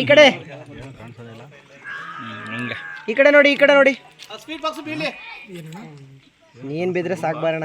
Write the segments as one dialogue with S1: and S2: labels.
S1: ಈ ಕಡೆ. ಈ ಕಡೆ ನೋಡಿ ಈ ಕಡೆ ನೋಡಿ. ನೀನ್ ಬಿದ್ರೆ ಸಾಕ್ ಬಾರಣ.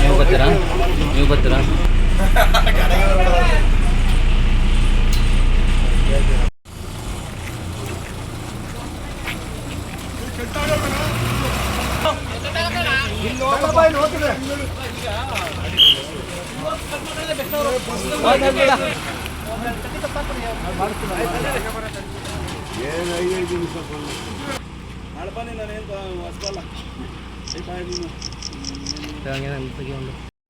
S2: ನೀವು ಬರ್ತೀರಾ? ನೀವು ಬರ್ತೀರಾ?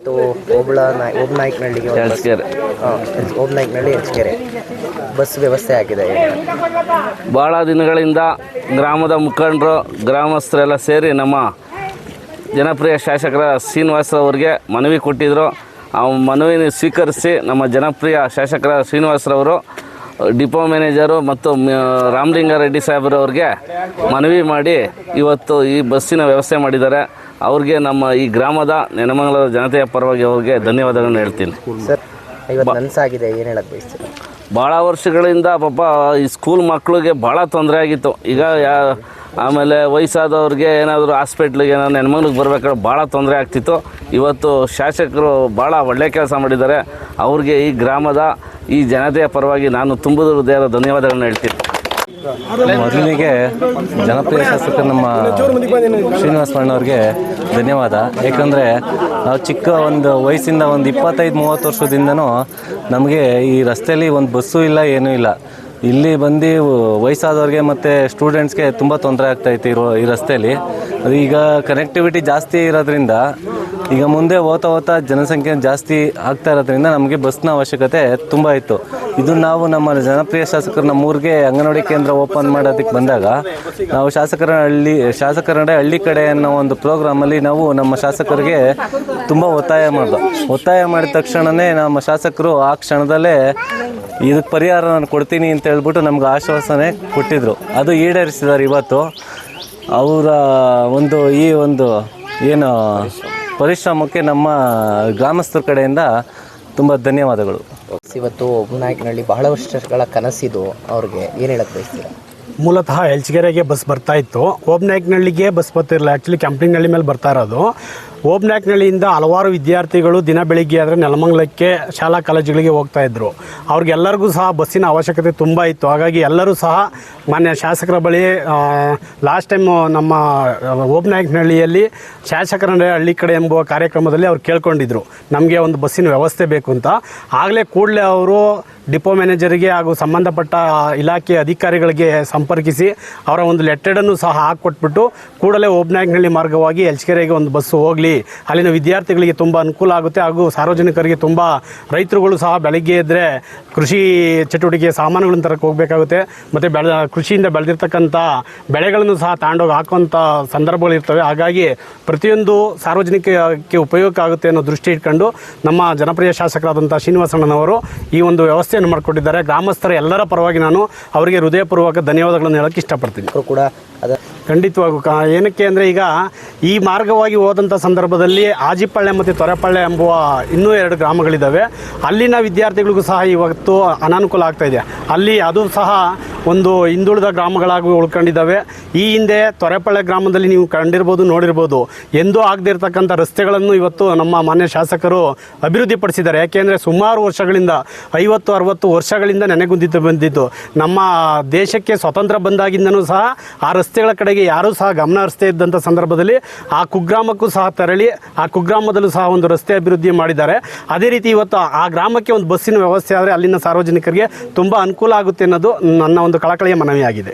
S1: ಮತ್ತು ಓಬಳ ನಾಯ್ ಓಬನಾಯ್ಕನಹಳ್ಳಿಗೆ
S2: ಎಳ್ಸ್ಕೆರೆ.
S1: ಹಾಂ ಓಬನಾಯ್ಕನಹಳ್ಳಿ ಹೆಚ್ಕೆರೆ ಬಸ್ ವ್ಯವಸ್ಥೆ ಆಗಿದೆ
S2: ಭಾಳ ದಿನಗಳಿಂದ ಗ್ರಾಮದ ಮುಖಂಡರು ಗ್ರಾಮಸ್ಥರೆಲ್ಲ ಸೇರಿ ನಮ್ಮ ಜನಪ್ರಿಯ ಶಾಸಕರ ಶ್ರೀನಿವಾಸರವ್ರಿಗೆ ಮನವಿ ಕೊಟ್ಟಿದ್ದರು ಆ ಮನವಿನ ಸ್ವೀಕರಿಸಿ ನಮ್ಮ ಜನಪ್ರಿಯ ಶಾಸಕರ ಶ್ರೀನಿವಾಸರವರು ಡಿಪೋ ಮ್ಯಾನೇಜರು ಮತ್ತು ರಾಮಲಿಂಗಾರೆಡ್ಡಿ ಸಾಹೇಬ್ರವ್ರಿಗೆ ಮನವಿ ಮಾಡಿ ಇವತ್ತು ಈ ಬಸ್ಸಿನ ವ್ಯವಸ್ಥೆ ಮಾಡಿದ್ದಾರೆ. ಅವ್ರಿಗೆ ನಮ್ಮ ಈ ಗ್ರಾಮದ ನೆನಮಂಗಲದ ಜನತೆಯ ಪರವಾಗಿ ಅವ್ರಿಗೆ ಧನ್ಯವಾದಗಳನ್ನು ಹೇಳ್ತೀನಿ.
S1: ಸರ್ ಇವತ್ತು ನನ್ಸಾಗಿದೆ ಏನು ಹೇಳಕ್ ಬಯಸ್ತೀರ?
S2: ಭಾಳ ವರ್ಷಗಳಿಂದ ಪಾಪ ಈ ಸ್ಕೂಲ್ ಮಕ್ಕಳಿಗೆ ಭಾಳ ತೊಂದರೆ ಆಗಿತ್ತು. ಈಗ ಯಾ, ಆಮೇಲೆ ವಯಸ್ಸಾದವ್ರಿಗೆ ಏನಾದರೂ ಹಾಸ್ಪಿಟ್ಲಿಗೆ ಏನಾದ್ರು ಹೆಣ್ಮಗ್ಳಿಗೆ ಬರ್ಬೇಕಾದ್ರೆ ಭಾಳ ತೊಂದರೆ ಆಗ್ತಿತ್ತು. ಇವತ್ತು ಶಾಸಕರು ಭಾಳ ಒಳ್ಳೆ ಕೆಲಸ ಮಾಡಿದ್ದಾರೆ. ಅವ್ರಿಗೆ ಈ ಗ್ರಾಮದ ಈ ಜನತೆಯ ಪರವಾಗಿ ನಾನು ತುಂಬ ಹೃದಯದ ಧನ್ಯವಾದಗಳನ್ನ ಹೇಳ್ತೀನಿ.
S3: ಮೊದಲಿಗೆ ಜನಪ್ರಿಯ ಶಾಸಕ ನಮ್ಮ ಶ್ರೀನಿವಾಸ ಅವ್ರಿಗೆ ಧನ್ಯವಾದ. ಯಾಕಂದರೆ ನಾವು ಚಿಕ್ಕ ಒಂದು ವಯಸ್ಸಿಂದ ಒಂದು ಇಪ್ಪತ್ತೈದು, ಮೂವತ್ತು ವರ್ಷದಿಂದನೂ ನಮಗೆ ಈ ರಸ್ತೆಯಲ್ಲಿ ಒಂದು ಬಸ್ಸು ಇಲ್ಲ, ಏನೂ ಇಲ್ಲ. ಇಲ್ಲಿ ಬಂದು ವಯಸ್ಸಾದವ್ರಿಗೆ ಮತ್ತು ಸ್ಟೂಡೆಂಟ್ಸ್ಗೆ ತುಂಬ ತೊಂದರೆ ಆಗ್ತಾಯಿತ್ತು ಇರೋ ಈ ರಸ್ತೆಯಲ್ಲಿ ಈಗ ಕನೆಕ್ಟಿವಿಟಿ ಜಾಸ್ತಿ ಇರೋದ್ರಿಂದ ಈಗ ಮುಂದೆ ಹೋಗ್ತಾ ಹೋಗ್ತಾ ಜನಸಂಖ್ಯೆ ಜಾಸ್ತಿ ಆಗ್ತಾ ಇರೋದ್ರಿಂದ ನಮಗೆ ಬಸ್ನ ಅವಶ್ಯಕತೆ ತುಂಬ ಇತ್ತು. ಇದು ನಾವು ನಮ್ಮ ಜನಪ್ರಿಯ ಶಾಸಕರು ನಮ್ಮೂರಿಗೆ ಅಂಗನವಾಡಿ ಕೇಂದ್ರ ಓಪನ್ ಮಾಡೋದಕ್ಕೆ ಬಂದಾಗ ನಾವು ಶಾಸಕರ ಹಳ್ಳಿ ಶಾಸಕರ ಹಳ್ಳಿ ಕಡೆ ಅನ್ನೋ ಒಂದು ಪ್ರೋಗ್ರಾಮಲ್ಲಿ ನಾವು ನಮ್ಮ ಶಾಸಕರಿಗೆ ತುಂಬ ಒತ್ತಾಯ ಮಾಡ್ದು. ಒತ್ತಾಯ ಮಾಡಿದ ತಕ್ಷಣವೇ ನಮ್ಮ ಶಾಸಕರು ಆ ಕ್ಷಣದಲ್ಲೇ ಇದಕ್ಕೆ ಪರಿಹಾರ ನಾನು ಕೊಡ್ತೀನಿ ಅಂತ ಹೇಳ್ಬಿಟ್ಟು ನಮ್ಗೆ ಆಶ್ವಾಸನೆ ಕೊಟ್ಟಿದ್ರು. ಅದು ಈಡೇರಿಸಿದ್ದಾರೆ ಇವತ್ತು. ಅವರ ಒಂದು ಈ ಒಂದು ಏನು ಪರಿಶ್ರಮಕ್ಕೆ ನಮ್ಮ ಗ್ರಾಮಸ್ಥರ ಕಡೆಯಿಂದ ತುಂಬ ಧನ್ಯವಾದಗಳು.
S1: ಇವತ್ತು ಓಬನಾಯ್ಕನಹಳ್ಳಿ ಬಹಳ ವರ್ಷಗಳ ಕನಸಿದು ಅವ್ರಿಗೆ. ಏನು ಹೇಳಕ್ ಬಯಸ್ತೀರಾ?
S4: ಮೂಲತಃ ಎಲ್ಚಗೆರೆಗೆ ಬಸ್ ಬರ್ತಾ ಇತ್ತು. ಓಬ್ನಾಯ್ಕನಹಳ್ಳಿಗೆ ಬಸ್ ಬರ್ತಿರಲಿಲ್ಲ. ಆ್ಯಕ್ಚುಲಿ ಕೆಂಪಿನಹಳ್ಳಿ ಮೇಲೆ ಬರ್ತಾ ಇರೋದು. ಓಬ್ನಾಯ್ಕನಹಳ್ಳಿಯಿಂದ ಹಲವಾರು ವಿದ್ಯಾರ್ಥಿಗಳು ದಿನ ಬೆಳಿಗ್ಗೆ ಆದರೆ ನೆಲಮಂಗಲಕ್ಕೆ ಶಾಲಾ ಕಾಲೇಜುಗಳಿಗೆ ಹೋಗ್ತಾ ಇದ್ರು. ಅವ್ರಿಗೆಲ್ಲರಿಗೂ ಸಹ ಬಸ್ಸಿನ ಅವಶ್ಯಕತೆ ತುಂಬ ಇತ್ತು. ಹಾಗಾಗಿ ಎಲ್ಲರೂ ಸಹ ಮಾನ್ಯ ಶಾಸಕರ ಬಳಿ ಲಾಸ್ಟ್ ಟೈಮ್ ನಮ್ಮ ಓಬ್ನಾಯಕನಹಳ್ಳಿಯಲ್ಲಿ ಶಾಸಕರ ಹಳ್ಳಿ ಕಡೆ ಎಂಬುವ ಕಾರ್ಯಕ್ರಮದಲ್ಲಿ ಅವ್ರು ಕೇಳ್ಕೊಂಡಿದ್ರು. ನಮಗೆ ಒಂದು ಬಸ್ಸಿನ ವ್ಯವಸ್ಥೆ ಬೇಕು ಅಂತ. ಆಗಲೇ ಕೂಡಲೇ ಅವರು ಡಿಪೋ ಮ್ಯಾನೇಜರಿಗೆ ಹಾಗೂ ಸಂಬಂಧಪಟ್ಟ ಇಲಾಖೆ ಅಧಿಕಾರಿಗಳಿಗೆ ಸಂಪರ್ಕಿಸಿ ಅವರ ಒಂದು ಲೆಟರ್ಡನ್ನು ಸಹ ಹಾಕ್ಕೊಟ್ಬಿಟ್ಟು ಕೂಡಲೇ ಓಬ್ನಾಯಕನಹಳ್ಳಿ ಮಾರ್ಗವಾಗಿ ಎಲ್ಚಕೆರೆಗೆ ಒಂದು ಬಸ್ಸು ಹೋಗಲಿ ಅಲ್ಲಿನ ವಿದ್ಯಾರ್ಥಿಗಳಿಗೆ ತುಂಬ ಅನುಕೂಲ ಆಗುತ್ತೆ ಹಾಗೂ ಸಾರ್ವಜನಿಕರಿಗೆ ತುಂಬ ರೈತರುಗಳು ಸಹ ಬೆಳಗ್ಗೆ ಎದ್ದರೆ ಕೃಷಿ ಚಟುವಟಿಕೆ ಸಾಮಾನುಗಳನ್ನು ತರಕ್ಕೆ ಹೋಗಬೇಕಾಗುತ್ತೆ. ಮತ್ತು ಬೆಳೆ ಕೃಷಿಯಿಂದ ಬೆಳೆದಿರ್ತಕ್ಕಂಥ ಬೆಳೆಗಳನ್ನು ಸಹ ತಗೊಂಡೋಗಿ ಹಾಕುವಂಥ ಸಂದರ್ಭಗಳು ಇರ್ತವೆ. ಹಾಗಾಗಿ ಪ್ರತಿಯೊಂದು ಸಾರ್ವಜನಿಕಕ್ಕೆ ಉಪಯೋಗ ಆಗುತ್ತೆ ಅನ್ನೋ ದೃಷ್ಟಿ ಇಟ್ಕೊಂಡು ನಮ್ಮ ಜನಪ್ರಿಯ ಶಾಸಕರಾದಂಥ ಶ್ರೀನಿವಾಸಣ್ಣನವರು ಈ ಒಂದು ವ್ಯವಸ್ಥೆಯನ್ನು ಮಾಡಿಕೊಟ್ಟಿದ್ದಾರೆ. ಗ್ರಾಮಸ್ಥರ ಎಲ್ಲರ ಪರವಾಗಿ ನಾನು ಅವರಿಗೆ ಹೃದಯಪೂರ್ವಕ ಧನ್ಯವಾದಗಳನ್ನು ಹೇಳೋಕ್ಕೆ ಇಷ್ಟಪಡ್ತೀನಿ.
S1: ಕೂಡ ಅದ
S4: ಖಂಡಿತವಾಗೂ ಏನಕ್ಕೆ ಅಂದರೆ ಈಗ ಈ ಮಾರ್ಗವಾಗಿ ಹೋದಂಥ ಸಂದರ್ಭದಲ್ಲಿ ಆಜಿಪಳ್ಳೆ ಮತ್ತು ತೊರೆಪಳ್ಳೆ ಎಂಬುವ ಇನ್ನೂ ಎರಡು ಗ್ರಾಮಗಳಿದ್ದಾವೆ. ಅಲ್ಲಿನ ವಿದ್ಯಾರ್ಥಿಗಳಿಗೂ ಸಹ ಇವತ್ತು ಅನಾನುಕೂಲ ಆಗ್ತಾ ಇದೆ. ಅಲ್ಲಿ ಅದು ಸಹ ಒಂದು ಹಿಂದುಳಿದ ಗ್ರಾಮಗಳಾಗಿ ಉಳ್ಕೊಂಡಿದ್ದಾವೆ. ಈ ಹಿಂದೆ ತೊರೆಪಳ್ಳೆ ಗ್ರಾಮದಲ್ಲಿ ನೀವು ಕಂಡಿರ್ಬೋದು, ನೋಡಿರ್ಬೋದು. ಎಂದೂ ಆಗದೇ ಇರತಕ್ಕಂಥ ರಸ್ತೆಗಳನ್ನು ಇವತ್ತು ನಮ್ಮ ಮಾನ್ಯ ಶಾಸಕರು ಅಭಿವೃದ್ಧಿಪಡಿಸಿದ್ದಾರೆ. ಯಾಕೆಂದರೆ ಸುಮಾರು ವರ್ಷಗಳಿಂದ, ಐವತ್ತು, ಅರವತ್ತು ವರ್ಷಗಳಿಂದ ನೆನೆಗುಂದಿದ್ದು ಬಂದಿದ್ದು. ನಮ್ಮ ದೇಶಕ್ಕೆ ಸ್ವತಂತ್ರ ಬಂದಾಗಿಂದನೂ ಸಹ ಆ ರಸ್ತೆಗಳ ಕಡೆಗೆ ಯಾರೂ ಸಹ ಗಮನ ಹರಿಸ್ತೇ ಇದ್ದಂಥ ಸಂದರ್ಭದಲ್ಲಿ ಆ ಕುಗ್ರಾಮಕ್ಕೂ ಸಹ ತೆರಳಿ, ಆ ಕುಗ್ರಾಮದಲ್ಲೂ ಸಹ ಒಂದು ರಸ್ತೆ ಅಭಿವೃದ್ಧಿ ಮಾಡಿದ್ದಾರೆ. ಅದೇ ರೀತಿ ಇವತ್ತು ಆ ಗ್ರಾಮಕ್ಕೆ ಒಂದು ಬಸ್ಸಿನ ವ್ಯವಸ್ಥೆ ಆದರೆ ಅಲ್ಲಿನ ಸಾರ್ವಜನಿಕರಿಗೆ ತುಂಬ ಅನುಕೂಲ ಆಗುತ್ತೆ ಅನ್ನೋದು ನನ್ನ ಒಂದು ಕಳಕಳಿಯ ಮನವಿಯಾಗಿದೆ.